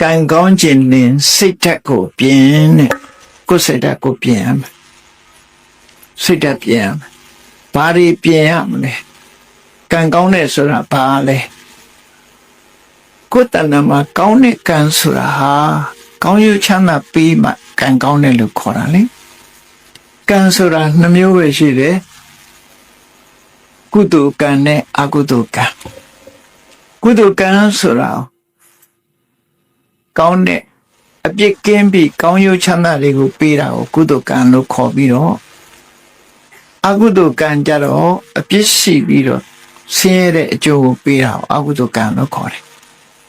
ကံကောင်းခြင်းနဲ့စိတ်ဓာတ်ကိုပြင်တဲ့ကိုယ်စိတ်ဓာတ်ကိုပြင်ရမယ်စိတ်ဓာတ်ပြင်ရမယ်ဘာတွေပြင်ရမလဲကံကောင်းတဲ့ဆိုတာဘာလဲကိုယ်တဏ္ဍမှာကောင်းတဲ့ကံဆိုတာဟာကောင်းကျိုးချမ်းသာပြီးမှကံကောင်းတယ်လို့ခေါ်တာလေကံဆိုတာနှမျိုးပဲရှိတယ်ကုသိုလ်ကံနဲ့အကုသိုလ်ကံကုသိုလ်ကံဆိုတာ ကောင်းတဲ့အပြစ်ကင်းပြီးကောင်းကျိုးချမ်းသာတွေကိုပေးတာကိုကုသိုလ်ကံလို့ခေါ်ပြီးတော့အကုသိုလ်ကံကြတော့အပြစ်ရှိပြီးတော့ဆင်းရဲတဲ့အကျိုးကိုပေးတာကိုအကုသိုလ်ကံလို့ခေါ်တယ်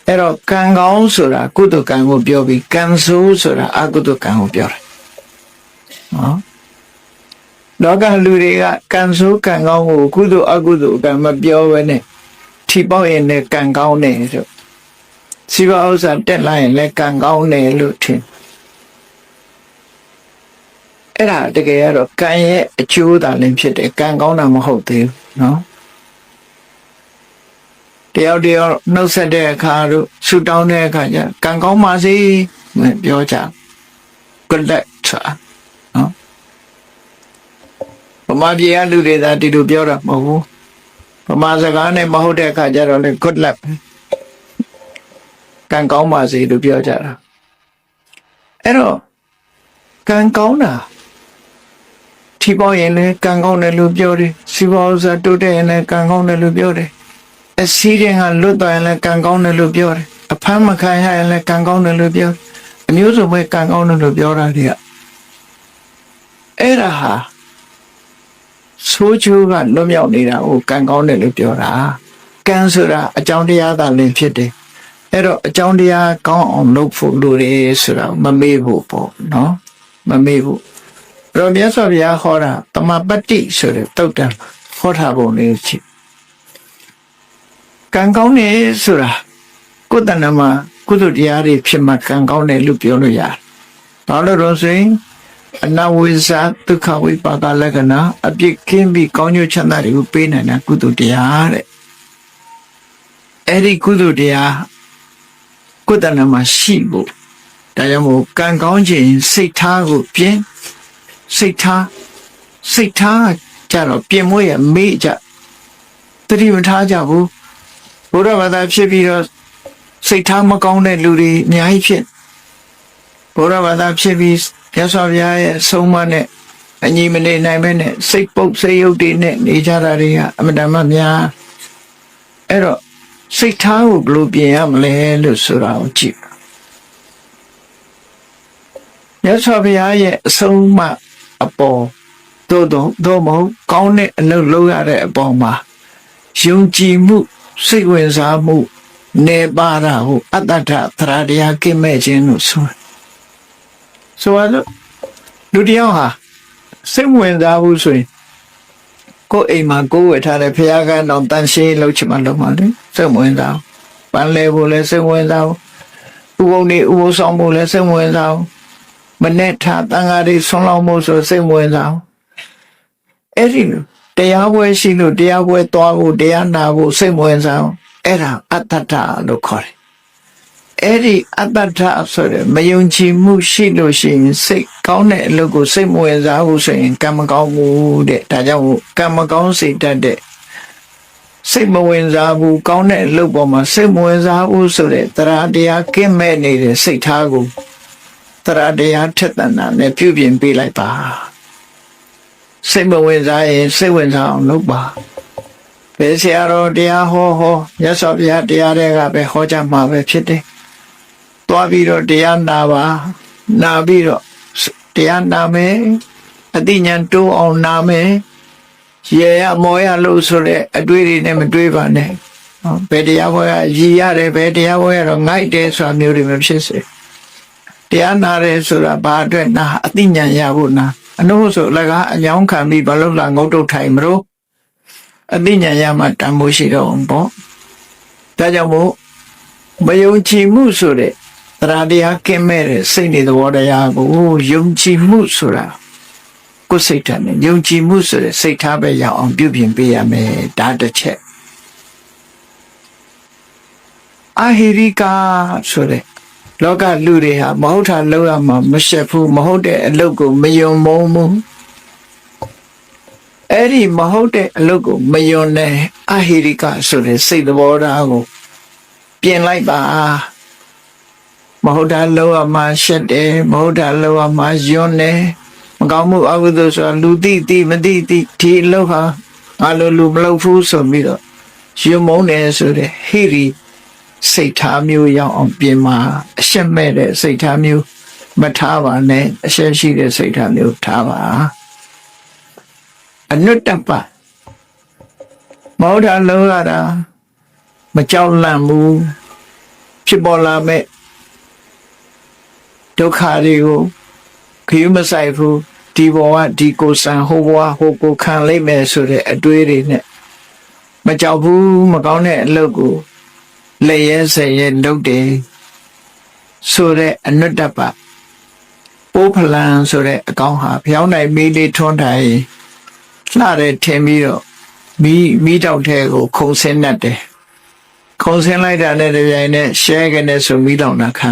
အဲ့တော့ကံကောင်းဆိုတာကုသိုလ်ကံကိုပြောပြီးကံဆိုးဆိုတာအကုသိုလ်ကံကိုပြောတယ်နော်လောကလူတွေကကံဆိုးကံကောင်းကိုကုသိုလ်အကုသိုလ်ကံမပြောဘဲနဲ့ထိပေါက်ရင်လည်းကံကောင်းတယ်ဆို စီဝဥစ္စာတက်လာရင်လည်းကံကောင်းတယ်လို့ထင်အဲ့ဒါတကယ်ကတော့ကံရဲ့အကျိုးသာလင်းဖြစ်တယ်ကံကောင်းတာမဟုတ်သေးဘူးနော်တယောက်တယောက်နှုတ်ဆက်တဲ့အခါတို့ဆူတောင်းတဲ့အခါကျကံကောင်းပါစေလို့ပြောကြ good luck ဆိုတာနော်ဗမာပြည်ကလူတွေသာဒီလိုပြောတာမဟုတ်ဘူးဗမာစကားနဲ့မဟုတ်တဲ့အခါကျတော့လေ good luck ကံကောင်းပါစေလို့ပြောကြတာအဲ့တော့ကံကောင်းတာထီပေါရင်လည်းကံကောင်းတယ်လို့ပြောတယ်စီပွားဥစ္စာတိုးတက်ရင်လည်းကံကောင်းတယ်လို့ပြောတယ်အစည်းရင်ကလွတ်သွားရင်လည်းကံကောင်းတယ်လို့ပြောတယ်အဖမ်းမခံရရင်လည်းကံကောင်းတယ်လို့ပြောတယ်အမျိုးစုံပဲကံကောင်းတယ်လို့ပြောတာတွေကအဲ့ဒါဟာဆိုးချိုးကလွတ်မြောက်နေတာကိုကံကောင်းတယ်လို့ပြောတာကံဆိုတာအကြောင်းတရားသာလင်းဖြစ်တယ် အဲ့တော့အကြောင်းတရားကောင်းအောင်လုပ်ဖို့လိုတယ်ဆိုတာမမေ့ဖို့ပေါ့နော်မမေ့ဖို့အဲ့တော့မြတ်စွာဘုရားဟောတာတမပတ္တိဆိုတဲ့တုတ်တံဟောထားပုံလေးရှိကံကောင်းတယ်ဆိုတာကိုယ်တဏ္ဍမှာကုသိုလ်တရားတွေဖြစ်မှကံကောင်းတယ်လို့ပြောလို့ရတယ်ဘာလို့လဲဆိုရင်အနဝိဇ္ဇဒုက္ခဝိပါကလက္ခဏာအပြစ်ကင်းပြီးကောင်းကျိုးချမ်းသာတွေကိုပေးနိုင်တာကုသိုလ်တရားတဲ့အဲ့ဒီကုသိုလ်တရား ကိုယ်တဏ္ဍမှာရှိဖို့ဒါကြောင့်မို့ကံကောင်းခြင်းစိတ်ထားကိုပြင်းစိတ်ထားစိတ်ထားကြတော့ပြင်မွေးရမေ့ကြတတိမထားကြဘူးဘုရားဘာသာဖြစ်ပြီးတော့စိတ်ထားမကောင်းတဲ့လူတွေအများကြီးဖြစ်ဘုရားဘာသာဖြစ်ပြီးမြတ်စွာဘုရားရဲ့ဆုံးမနဲ့အညီမနေနိုင်ပဲနဲ့စိတ်ပုတ်စိတ်ယုတ်တွေနဲ့နေကြတာတွေကအမတန်မှများအဲ့တော့ စိတ်ထားကိုဘယ်လိုပြင်ရမလဲလို့ဆိုတာကိုကြည့်မြတ်စွာဘုရားရဲ့အဆုံးအမအပေါ်သို့တော့သို့မဟုတ်ကောင်းတဲ့အလုပ်လုပ်ရတဲ့အပေါ်မှာယုံကြည်မှုစိတ်ဝင်စားမှုနေပါတာဟုအတ္တထသရတရားကိမဲ့ခြင်းလို့ဆိုတယ်ဆိုတော့လူတယောက်ဟာစိတ်ဝင်စားဘူးဆိုရင် ကိုယ်အိမ်မှာကိုယ်ဝယ်ထားတဲ့ဖျားကန်းတော်တန်ရှင်းလုပ်ချင်မှလုပ်မှလေစိတ်ဝင်စားပန်းလဲဖို့လဲစိတ်ဝင်စားဥပုံနေဥပုံဆောင်ဖို့လဲစိတ်ဝင်စားမနဲ့ထားတန်ဃာတွေဆွမ်းလောင်းဖို့ဆိုစိတ်ဝင်စားအဲ့ဒီလိုတရားပွဲရှိလို့တရားပွဲသွားဖို့တရားနာဖို့စိတ်ဝင်စားအဲ့ဒါအတ္တထလို့ခေါ်တယ် အဲ့ဒီအတ္တထဆိုတဲ့မယုံကြည်မှုရှိလို့ရှိရင်စိတ်ကောင်းတဲ့အလုပ်ကိုစိတ်မဝင်စားဘူးဆိုရင်ကံမကောင်းဘူးတဲ့ဒါကြောင့်ကံမကောင်းစိတ်တတ်တဲ့စိတ်မဝင်စားဘူးကောင်းတဲ့အလုပ်ပေါ်မှာစိတ်မဝင်စားဘူးဆိုတဲ့တရားတရားကင်းမဲ့နေတဲ့စိတ်ထားကိုတရားတရားထက်သန်တာနဲ့ပြုပြင်ပေးလိုက်ပါစိတ်မဝင်စားရင်စိတ်ဝင်စားအောင်လုပ်ပါဘယ်ဆရာတော်တရားဟောဟောရသော်ဘုရားတရားတွေကပဲဟောကြမှာပဲဖြစ်တယ် သွားပြီးတော့တရားနာပါနာပြီးတော့တရားနာမယ်အတိညာဏ်တိုးအောင်နာမယ်ရေရမောရလို့ဆိုတဲ့အတွေ့တွေနဲ့မတွေးပါနဲ့နော်ဘယ်တရားဘောရရည်ရတယ်ဘယ်တရားဘောရတော့ငိုက်တယ်ဆိုတာမျိုးတွေမဖြစ်စေတရားနာတယ်ဆိုတာဘာအတွက်နာအတိညာဏ်ရဖို့နာအနှုတ်ဆိုလကားအညောင်းခံပြီးဘာလို့လာငုတ်တုတ်ထိုင်မလို့အတိညာဏ်ရမှတန်ဖို့ရှိတော့ဘောဒါကြောင့်မို့မယုံကြည်မှုဆိုတဲ့ တရားတရားကင်းမဲ့တဲ့စိတ်နေသဘောတရားကိုယုံကြည်မှုဆိုတာကိုယ်စိတ်ဓာတ်နဲ့ယုံကြည်မှုဆိုတဲ့စိတ်ထားပဲရအောင်ပြုပြင်ပေးရမယ်ဒါတစ်ချက်အာဟိရိကာဆိုတဲ့လောကလူတွေဟာမဟုတ်တာလောက်ရမှာမရှက်ဘူးမဟုတ်တဲ့အလုပ်ကိုမယုံမုန်းဘူးအဲ့ဒီမဟုတ်တဲ့အလုပ်ကိုမယုံတဲ့အဟိရိကဆိုတဲ့စိတ်သဘောထားကိုပြင်လိုက်ပါ မဟုတ်တာလောက်ရမှာရှက်တယ်မဟုတ်တာလောက်ရမှာယွန်းတယ်မကောင်းမှုအကုသိုလ်ဆိုတာလူသိသိမသိသိဒီအလုပ်ဟာငါလိုလူမလုပ်ဘူးဆိုပြီးတော့ယွန်းမုန်းတယ်ဆိုတဲ့ဟိရိစိတ်ထားမျိုးရောက်အောင်ပြင်မှာအရှက်မဲ့တဲ့စိတ်ထားမျိုးမထားပါနဲ့အရှက်ရှိတဲ့စိတ်ထားမျိုးထားပါအနုတ္တပမဟုတ်တာလုံးရတာမကြောက်လန့်ဘူးဖြစ်ပေါ်လာမဲ့ ဒုက္ခတွေကိုခရီးမဆိုင်ဘူးဒီဘဝဒီကိုဆန်ဟိုဘဝဟိုကိုခံလိုက်မယ်ဆိုတဲ့အတွေးတွေနဲ့မကြောက်ဘူးမကောင်းတဲ့အလုပ်ကိုလက်ရဲဆဲရဲလုပ်တယ်ဆိုတဲ့အနုတ္တပပိုးဖလန်ဆိုတဲ့အကောင်ဟာဖျောင်းနိုင်မီးလေးထွန်းတိုင်လှတဲ့ထင်ပြီးတော့မီးမီးတောက်ထဲကိုခုံဆင်းတတ်တယ်ခုံဆင်းလိုက်တာနဲ့တပြိုင်နက်ရှဲကနေဆိုမီးတောင်တာခံ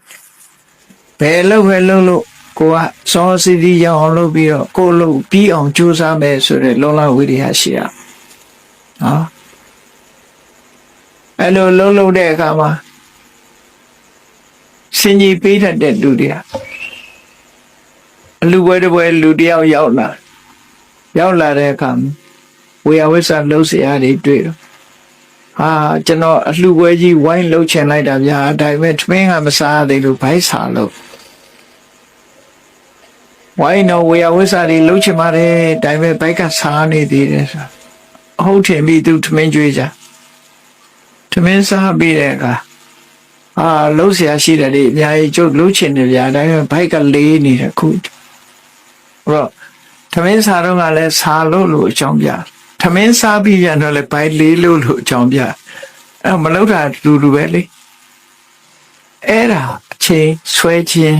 ဘယ်လို့ပဲလို့လို့ကိုကစောစီတီရအောင်လုပ်ပြီးတော့ကိုလို့ပြီးအောင်ကြိုးစားမယ်ဆိုတဲ့လုံလဝိရိယရှိရနော် အဲ့လိုလုံးလုံးတဲ့အခါမှာစင်ကြီးပေးတတ်တဲ့လူတွေဟာအလူပွဲတစ်ပွဲလူတစ်ယောက်ရောက်လာရောက်လာတဲ့အခါမှာဝေယဝိဆာလှုပ်เสียရတွေတွေ့တော့ဟာကျွန်တော်အလှပွဲကြီးဝိုင်းလှုပ်ချင်လိုက်တာဗျာဒါပေမဲ့ထမင်းကမစားသေးလို့ဘိုက်စာလို့ ဝိုင်းတော့ဝေယဝိစာတွေလှုပ်ချင်ပါတယ်ဒါပေမဲ့ဘိုက်ကစားနေသေးတယ်ဆိုဟုတ်တယ်ပြီသူထမင်းကြွေးကြထမင်းစားပြီးတဲ့အခါအာလှုပ်ရှားရှိတယ်လေအများကြီးကျုပ်လှုပ်ချင်တယ်ဗျာဒါပေမဲ့ဘိုက်ကလေးနေတယ်ခုအဲ့တော့ထမင်းစားတော့ကလည်းစားလို့လို့အကြောင်းပြထမင်းစားပြီးပြန်တော့လည်းဘိုက်လေးလို့လို့အကြောင်းပြအဲ့မလောက်တာလူလူပဲလေအဲ့ဒါအချိန်ဆွဲခြင်း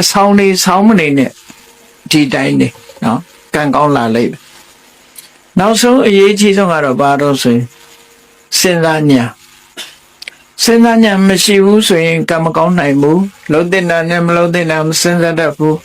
အဆောင်နေဆောင်မနေနဲ့ဒီတိုင်းနေနော်ကံကောင်းလာလိမ့်မယ်နောက်ဆုံးအရေးကြီးဆုံးကတော့ဘာတော့ဆိုရင်စဉ်းစားညာစဉ်းစားညာမရှိဘူးဆိုရင်ကံမကောင်းနိုင်ဘူးလုံးတဲ့နာနဲ့မလုံးတဲ့နာမစဉ်းစားတတ်ဘူး